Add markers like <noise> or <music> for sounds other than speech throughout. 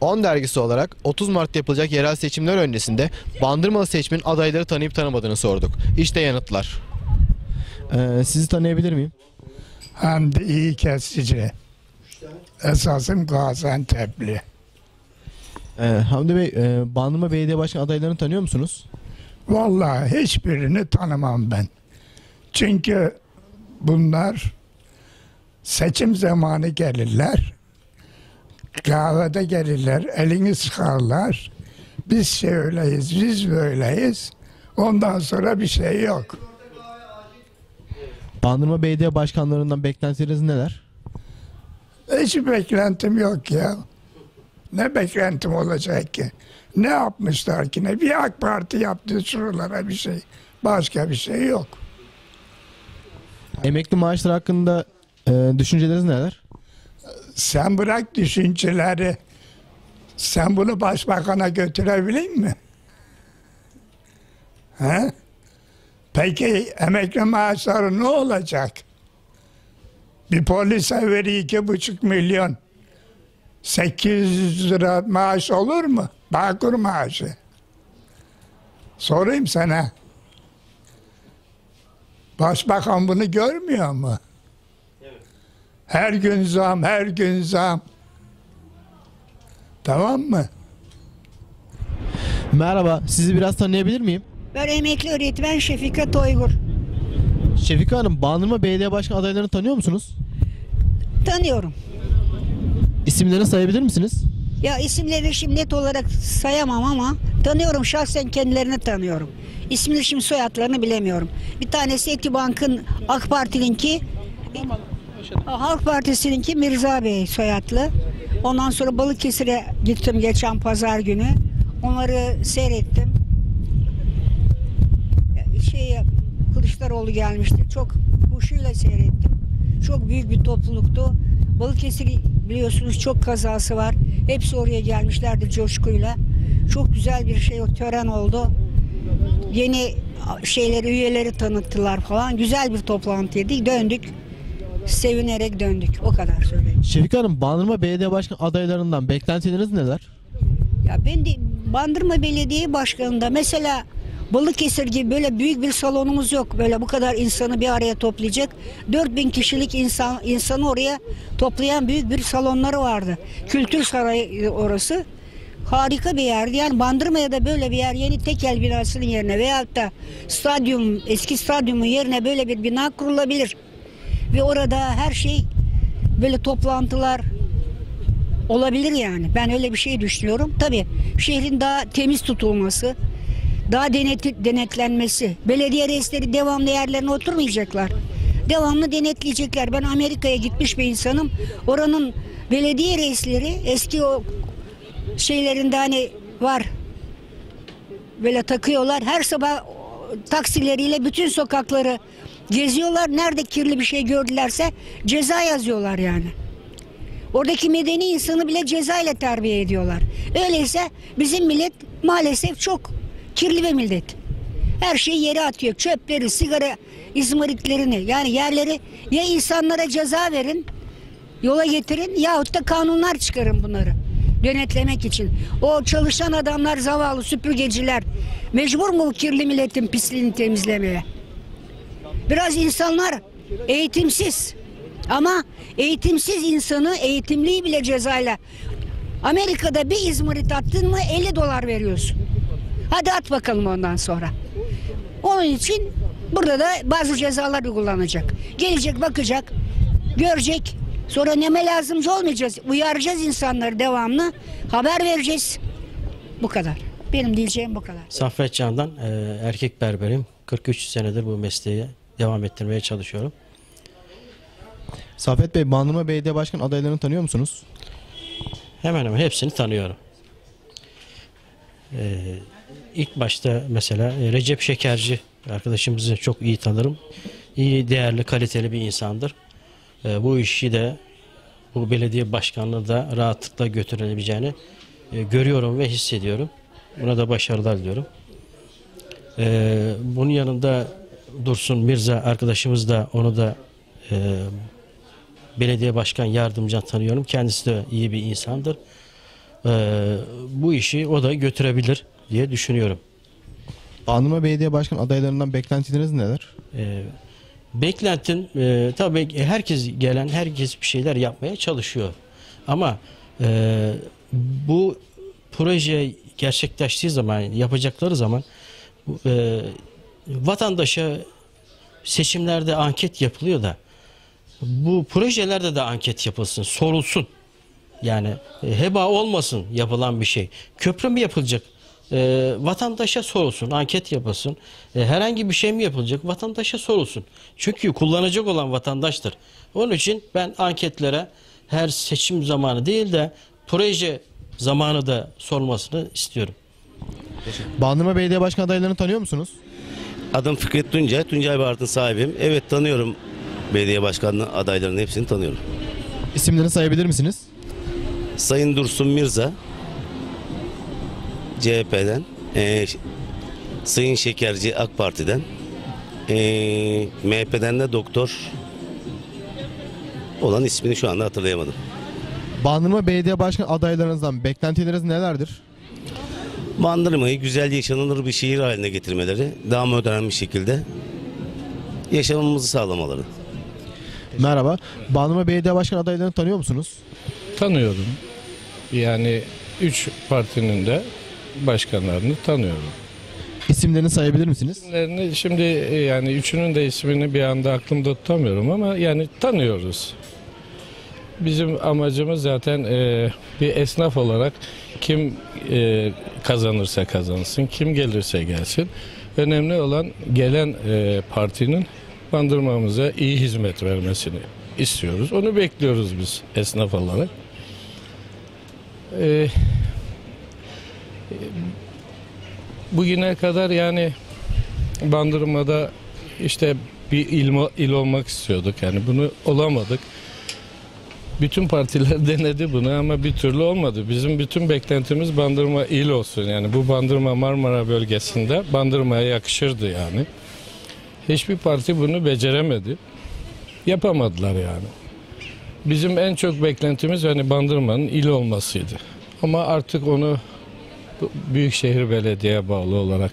10 dergisi olarak 30 Mart'ta yapılacak yerel seçimler öncesinde Bandırmalı seçmenin adayları tanıyıp tanımadığını sorduk. İşte yanıtlar. Ee, sizi tanıyabilir miyim? Hamdi iyi kesici. Esasım Gaziantep'li. Ee, Hamdi Bey, e, Bandırma Belediye Başkanı adaylarını tanıyor musunuz? Vallahi hiçbirini tanımam ben. Çünkü bunlar seçim zamanı gelirler. Kahvede gelirler, elini sıkarlar. Biz şöyleyiz, biz böyleyiz. Ondan sonra bir şey yok. Bandırma Belediye Başkanlarından beklentileriniz neler? Hiç beklentim yok ya. Ne beklentim olacak ki? Ne yapmışlar ki ne? Bir AK Parti yaptı şuralara bir şey. Başka bir şey yok. Emekli maaşları hakkında e, düşünceleriniz neler? Sen bırak düşünceleri. Sen bunu başbakana götürebilir mi? He? Peki emekli maaşları ne olacak? Bir polise veri iki buçuk milyon. 800 lira maaş olur mu? Bağkur maaşı. Sorayım sana. Başbakan bunu görmüyor mu? Her gün zam, her gün zam. Tamam mı? Merhaba, sizi biraz tanıyabilir miyim? Ben emekli öğretmen Şefika Toygur. Şefika Hanım, Bandırma Belediye Başkanı adaylarını tanıyor musunuz? Tanıyorum. İsimlerini sayabilir misiniz? Ya isimleri şimdi net olarak sayamam ama tanıyorum şahsen kendilerini tanıyorum. İsmini şimdi soyadlarını bilemiyorum. Bir tanesi Etibank'ın AK Parti'ninki Halk Partisi'ninki Mirza Bey soyadlı. Ondan sonra Balıkesir'e gittim geçen pazar günü. Onları seyrettim. Şey Kılıçdaroğlu gelmişti. Çok hoşuyla seyrettim. Çok büyük bir topluluktu. Balıkesir biliyorsunuz çok kazası var. Hepsi oraya gelmişlerdi coşkuyla. Çok güzel bir şey o tören oldu. Yeni şeyleri üyeleri tanıttılar falan. Güzel bir toplantıydı. Döndük. Sevinerek döndük. O kadar söyleyeyim. Şefika Hanım, Bandırma Belediye Başkanı adaylarından beklentileriniz neler? Ya ben de Bandırma Belediye Başkanı'nda mesela Balıkesir gibi böyle büyük bir salonumuz yok. Böyle bu kadar insanı bir araya toplayacak. 4000 kişilik insan insanı oraya toplayan büyük bir salonları vardı. Kültür Sarayı orası. Harika bir yerdi. Yani Bandırma'ya da böyle bir yer yeni tekel binasının yerine veyahut da stadyum, eski stadyumun yerine böyle bir bina kurulabilir. Ve orada her şey böyle toplantılar, olabilir yani. Ben öyle bir şey düşünüyorum. Tabii şehrin daha temiz tutulması, daha denet, denetlenmesi. Belediye reisleri devamlı yerlerine oturmayacaklar. Devamlı denetleyecekler. Ben Amerika'ya gitmiş bir insanım. Oranın belediye reisleri eski o şeylerinde hani var. Böyle takıyorlar. Her sabah taksileriyle bütün sokakları geziyorlar. Nerede kirli bir şey gördülerse ceza yazıyorlar yani. Oradaki medeni insanı bile ceza ile terbiye ediyorlar. Öyleyse bizim millet maalesef çok kirli bir millet. Her şeyi yere atıyor. Çöpleri, sigara izmariklerini yani yerleri ya insanlara ceza verin, yola getirin yahut da kanunlar çıkarın bunları denetlemek için. O çalışan adamlar zavallı süpürgeciler mecbur mu kirli milletin pisliğini temizlemeye? Biraz insanlar eğitimsiz. Ama eğitimsiz insanı eğitimliyi bile cezayla. Amerika'da bir İzmarit attın mı 50 dolar veriyorsun. Hadi at bakalım ondan sonra. Onun için burada da bazı cezalar uygulanacak. Gelecek bakacak, görecek. Sonra neme lazımcı olmayacağız. Uyaracağız insanları devamlı. Haber vereceğiz. Bu kadar. Benim diyeceğim bu kadar. Saffet Can'dan e, erkek berberim. 43 senedir bu mesleği devam ettirmeye çalışıyorum. Safet Bey, Bandırma Belediye Başkanı adaylarını tanıyor musunuz? Hemen hemen hepsini tanıyorum. E, ilk başta mesela Recep Şekerci arkadaşımızı çok iyi tanırım. İyi, değerli, kaliteli bir insandır. E, bu işi de bu belediye başkanlığı da rahatlıkla götürebileceğini e, görüyorum ve hissediyorum. Buna da başarılar diliyorum. E, bunun yanında Dursun Mirza arkadaşımız da onu da e, belediye başkan yardımcı tanıyorum. Kendisi de iyi bir insandır. e, bu işi o da götürebilir diye düşünüyorum. Bandırma Belediye Başkanı adaylarından beklentileriniz neler? E, beklentin e, tabii herkes gelen herkes bir şeyler yapmaya çalışıyor. Ama e, bu proje gerçekleştiği zaman yapacakları zaman bu, e, vatandaşa seçimlerde anket yapılıyor da bu projelerde de anket yapılsın, sorulsun. Yani e, heba olmasın yapılan bir şey. Köprü mü yapılacak? E, vatandaşa sorulsun, anket yapılsın. E, herhangi bir şey mi yapılacak? Vatandaşa sorulsun. Çünkü kullanacak olan vatandaştır. Onun için ben anketlere her seçim zamanı değil de proje zamanı da sorulmasını istiyorum. Bandırma Belediye Başkanı adaylarını tanıyor musunuz? Adım Fikret Tuncay, Tuncay Bahart'ın sahibiyim. Evet tanıyorum belediye başkanlığı adaylarının hepsini tanıyorum. İsimlerini sayabilir misiniz? Sayın Dursun Mirza, CHP'den, eee, Sayın Şekerci AK Parti'den, eee, MHP'den de doktor olan ismini şu anda hatırlayamadım. Bandırma Belediye Başkanı adaylarınızdan beklentileriniz nelerdir? Bandırmayı güzel yaşanılır bir şehir haline getirmeleri, daha modern bir şekilde yaşamamızı sağlamaları. Merhaba. Bandırma Belediye Başkanı adaylarını tanıyor musunuz? Tanıyorum. Yani üç partinin de başkanlarını tanıyorum. İsimlerini sayabilir misiniz? İsimlerini Şimdi e, yani üçünün de ismini bir anda aklımda tutamıyorum ama yani tanıyoruz. Bizim amacımız zaten e, bir esnaf olarak kim e, kazanırsa kazansın, kim gelirse gelsin. Önemli olan gelen e, partinin bandırmamıza iyi hizmet vermesini istiyoruz. Onu bekliyoruz biz esnaf olarak. E, bugüne kadar yani Bandırma'da işte bir il, il olmak istiyorduk. Yani bunu olamadık. Bütün partiler <laughs> denedi bunu ama bir türlü olmadı. Bizim bütün beklentimiz Bandırma il olsun. Yani bu Bandırma Marmara bölgesinde Bandırma'ya yakışırdı yani. Hiçbir parti bunu beceremedi. Yapamadılar yani. Bizim en çok beklentimiz hani Bandırma'nın il olmasıydı. Ama artık onu Büyükşehir Belediye bağlı olarak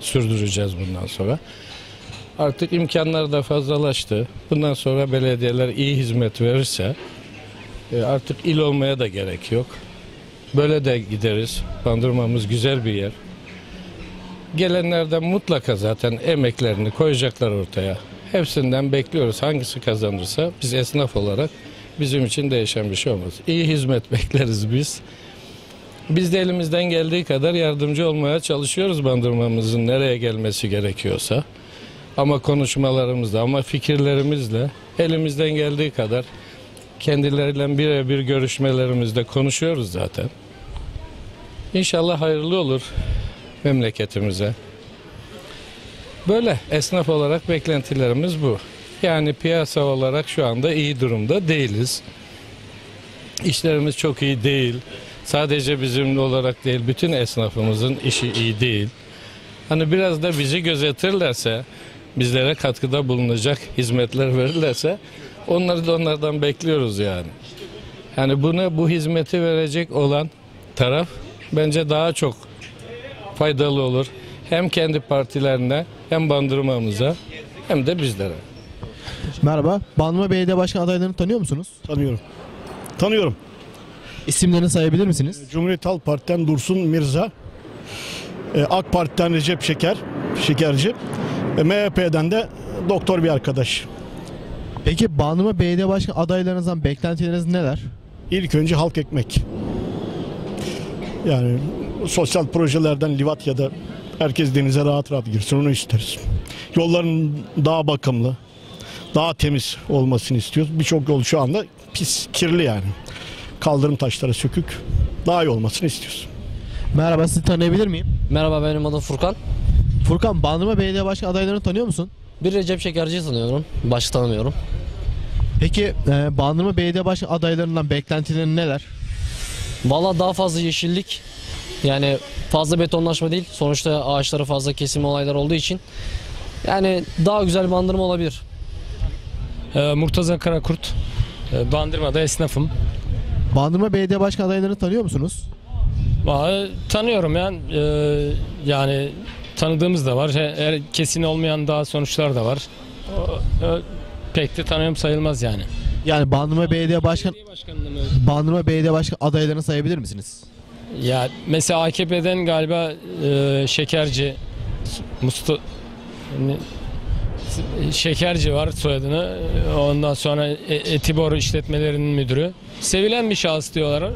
sürdüreceğiz bundan sonra. Artık imkanlar da fazlalaştı. Bundan sonra belediyeler iyi hizmet verirse artık il olmaya da gerek yok. Böyle de gideriz. Bandırmamız güzel bir yer. Gelenlerden mutlaka zaten emeklerini koyacaklar ortaya. Hepsinden bekliyoruz. Hangisi kazanırsa biz esnaf olarak bizim için değişen bir şey olmaz. İyi hizmet <laughs> bekleriz biz. Biz de elimizden geldiği kadar yardımcı olmaya çalışıyoruz bandırmamızın nereye gelmesi gerekiyorsa. Ama konuşmalarımızla ama fikirlerimizle elimizden geldiği kadar kendileriyle birebir görüşmelerimizde konuşuyoruz zaten. İnşallah hayırlı olur memleketimize. Böyle esnaf olarak beklentilerimiz bu. Yani piyasa olarak şu anda iyi durumda değiliz. İşlerimiz çok iyi değil. Sadece bizim olarak değil, bütün esnafımızın işi iyi değil. Hani biraz da bizi gözetirlerse, bizlere katkıda bulunacak hizmetler verirlerse, onları da onlardan bekliyoruz yani. Yani buna bu hizmeti verecek olan taraf bence daha çok faydalı olur. Hem kendi partilerine, hem bandırmamıza, hem de bizlere. Merhaba. Bandırma Belediye Başkanı adaylarını tanıyor musunuz? Tanıyorum. Tanıyorum. İsimlerini sayabilir misiniz? Cumhuriyet Halk Parti'den Dursun Mirza, e, AK Parti'den Recep Şeker, Şekerci, MHP'den de doktor bir arkadaş. Peki Bandırma Belediye Başkanı adaylarınızdan beklentileriniz neler? İlk önce halk ekmek. Yani sosyal projelerden Livatya'da herkes denize rahat rahat girsin onu isteriz. Yolların daha bakımlı, daha temiz olmasını istiyoruz. Birçok yol şu anda pis, kirli yani. Kaldırım taşları sökük. Daha iyi olmasını istiyoruz. Merhaba sizi tanıyabilir miyim? Merhaba benim adım Furkan. Furkan Bandırma Belediye Başkanı adaylarını tanıyor musun? Bir Recep Şekerci'yi tanıyorum. Başka tanımıyorum. Peki e, Bandırma Belediye Başkanı adaylarından beklentilerin neler? Valla daha fazla yeşillik. Yani fazla betonlaşma değil. Sonuçta ağaçları fazla kesim olaylar olduğu için. Yani daha güzel bandırma olabilir. Ee, Murtaza Karakurt. Ee, Bandırma'da esnafım. Bandırma Belediye Başkanı adaylarını tanıyor musunuz? Vallahi tanıyorum yani. Ee, yani tanıdığımız da var. He- Eğer kesin olmayan daha sonuçlar da var. O- o pek de tanıyorum sayılmaz yani. Yani Bandırma Belediye Başkan? Bandırma Belediye Başkan adaylarını sayabilir misiniz? Ya mesela AKP'den galiba e, Şekerci Mustu ne- Şekerci var soyadını. Ondan sonra E- Etibor işletmelerinin müdürü. Sevilen bir şahıs diyorlar.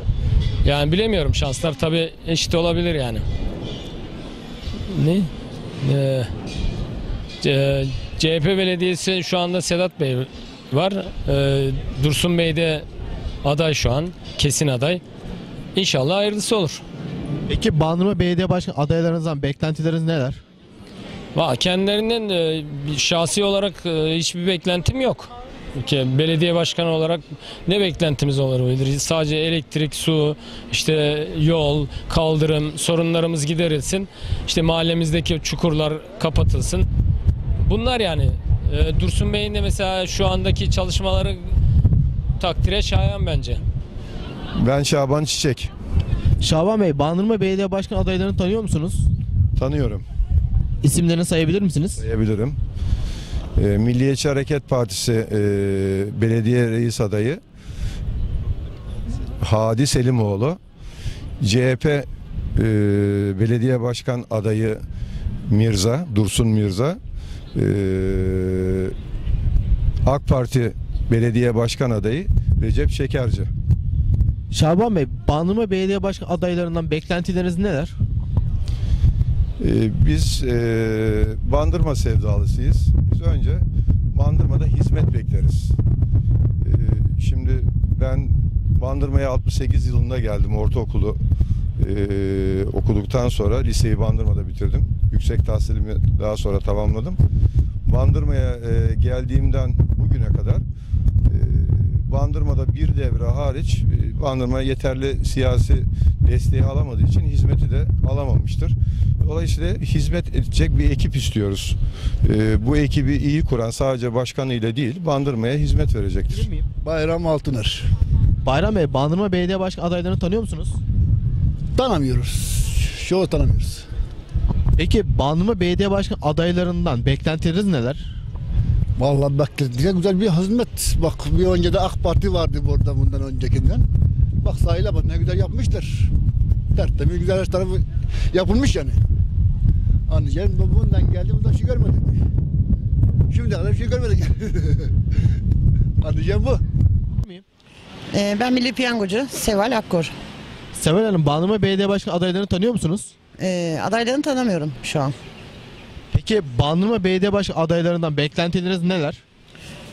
Yani bilemiyorum şanslar tabii eşit olabilir yani. Ne? Ee, CHP Belediyesi şu anda Sedat Bey var. Ee, Dursun Bey de aday şu an. Kesin aday. İnşallah hayırlısı olur. Peki Bandırma Belediye Başkan adaylarınızdan beklentileriniz neler? Va kendilerinden e, şahsi olarak e, hiçbir beklentim yok. Ki belediye başkanı olarak ne beklentimiz olabilir? Sadece elektrik, su, işte yol, kaldırım sorunlarımız giderilsin. İşte mahallemizdeki çukurlar kapatılsın. Bunlar yani. E, Dursun Bey'in de mesela şu andaki çalışmaları takdire şayan bence. Ben Şaban Çiçek. Şaban Bey, Bandırma Belediye Başkan adaylarını tanıyor musunuz? Tanıyorum. İsimlerini sayabilir misiniz? Sayabilirim. Ee, Milliyetçi Hareket Partisi e, belediye reis adayı Hadi Selimoğlu. CHP e, belediye başkan adayı Mirza, Dursun Mirza. Ee, AK Parti belediye başkan adayı Recep Şekerci. Şaban Bey, Bandırma Belediye Başkan adaylarından beklentileriniz neler? Ee, biz e, Bandırma sevdalısıyız. Biz önce Bandırma'da hizmet bekleriz. Ee, şimdi ben Bandırma'ya 68 yılında geldim ortaokulu e, okuduktan sonra liseyi Bandırma'da bitirdim. Yüksek tahsilimi daha sonra tamamladım. Bandırma'ya e, geldiğimden bugüne kadar e, Bandırma'da bir devre hariç e, Bandırma yeterli siyasi desteği alamadığı için hizmeti de alamamıştır. Dolayısıyla hizmet edecek bir ekip istiyoruz. E, bu ekibi iyi kuran sadece başkanıyla değil Bandırma'ya hizmet verecektir. Bayram Altıner. Bayram Bey, Bandırma Belediye Başkan adaylarını tanıyor musunuz? Tanımıyoruz. Çoğu tanımıyoruz. Peki Bandırma Belediye Başkan adaylarından beklentileriniz neler? Vallahi bak ne güzel bir hizmet. Bak bir önce de AK Parti vardı burada bundan öncekinden. Bak sahile bak ne güzel yapmışlar. Tertemiz güzel her tarafı yapılmış yani. Anlayacağım bu- bundan geldi bundan şey görmedik. Şimdi kadar bir şey görmedik. <laughs> Anlayacağım bu. Ee, ben Milli Piyangocu Seval Akkor. Seval Hanım, Bandırma Belediye Başkan adaylarını tanıyor musunuz? Ee, adaylarını tanımıyorum şu an. Peki Bandırma Belediye Başkan adaylarından beklentileriniz neler?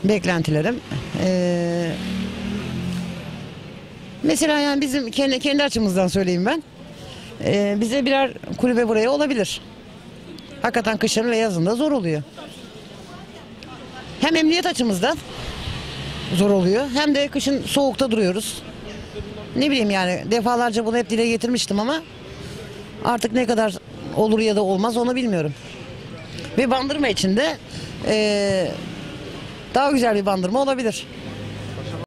Beklentilerim. Ee, mesela yani bizim kendi, kendi açımızdan söyleyeyim ben. Ee, bize birer kulübe buraya olabilir. Hakikaten kışın ve yazında zor oluyor. Hem emniyet açımızdan zor oluyor. Hem de kışın soğukta duruyoruz. Ne bileyim yani defalarca bunu hep dile getirmiştim ama artık ne kadar olur ya da olmaz onu bilmiyorum. Ve bandırma içinde eee daha güzel bir bandırma olabilir.